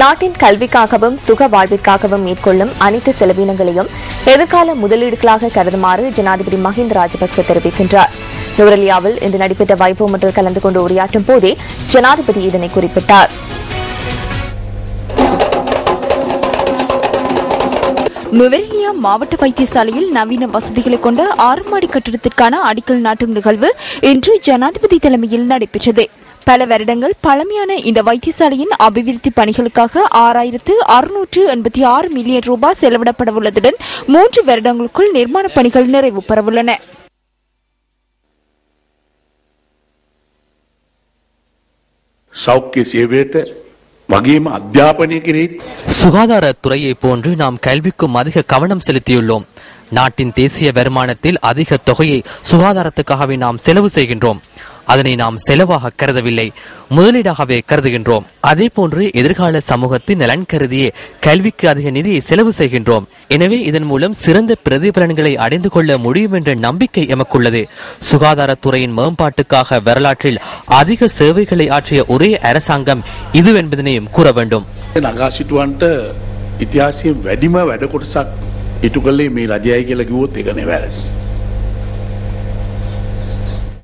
நாட்டின் கல்விக்காகவும் சுக வாழ்விற்காகவும் மேற்கொள்ளும் அனைத்து செலவினங்களையும் எதிர்கால முதலீடுகளாக கருதுமாறு ஜனாதிபதி மஹிந்த ராஜபக்சே தெரிவிக்கின்றார். நுவரெலியாவில் இன்று நடைபெற்ற வைபவம் ஒன்றில் கலந்து கொண்டு உரையாற்றும் போதே ஜனாதிபதி இதனை குறிப்பிட்டார். நுவெர்லியா மாவட்ட வைத்தியசாலையில் நவீன வசதிகளை கொண்ட ஆறு மாடி கட்டிடத்திற்கான அடிக்கல் நாட்டும் நிகழ்வு இன்று ஜனாதிபதி தலைமையில் நடைபெற்றது. பல வருடங்கள் பழமையான இந்த வைத்தியசாலையின் அபிவிருத்தி பணிகளுக்காக ஆறாயிரத்து அறுநூற்று எண்பத்தி ஆறு மில்லியன் ரூபாய் செலவிடப்படவுள்ளதுடன் மூன்று வருடங்களுக்குள் நிர்மாணப் பணிகள் நிறைவு பெறவுள்ளன. சௌக்கிய சேவையிட்ட வகையும் அத்தியாபனகிரி சுகாதாரத்துறையை போன்று நாம் கல்விக்கும் அதிக கவனம் செலுத்தியுள்ளோம். நாட்டின் தேசிய வருமானத்தில் அதிக தொகையை சுகாதாரத்துக்காகவே நாம் செலவு செய்கின்றோம். அதனை நாம் செலவாக கருதவில்லை முதலீடாகவே கருதுகின்றோம். அதே போன்று எதிர்கால சமூகத்தின் நலன் கருதியே கல்விக்கு அதிக நிதியை செலவு செய்கின்றோம். எனவே இதன் மூலம் சிறந்த பிரதிபலன்களை அடைந்து கொள்ள முடியும் என்ற நம்பிக்கை எமக்குள்ளது. சுகாதாரத்துறையின் மேம்பாட்டுக்காக வரலாற்றில் அதிக சேவைகளை ஆற்றிய ஒரே அரசாங்கம் இதுவென்பதனையும் கூற வேண்டும் නගා සිටුවන්ට ඉතිහාසයෙන් වැඩිම වැඩ කොටසක් ඉටු කළේ මේ රජයයි කියලා කිව්වොත් ඒක නෙවෙයි.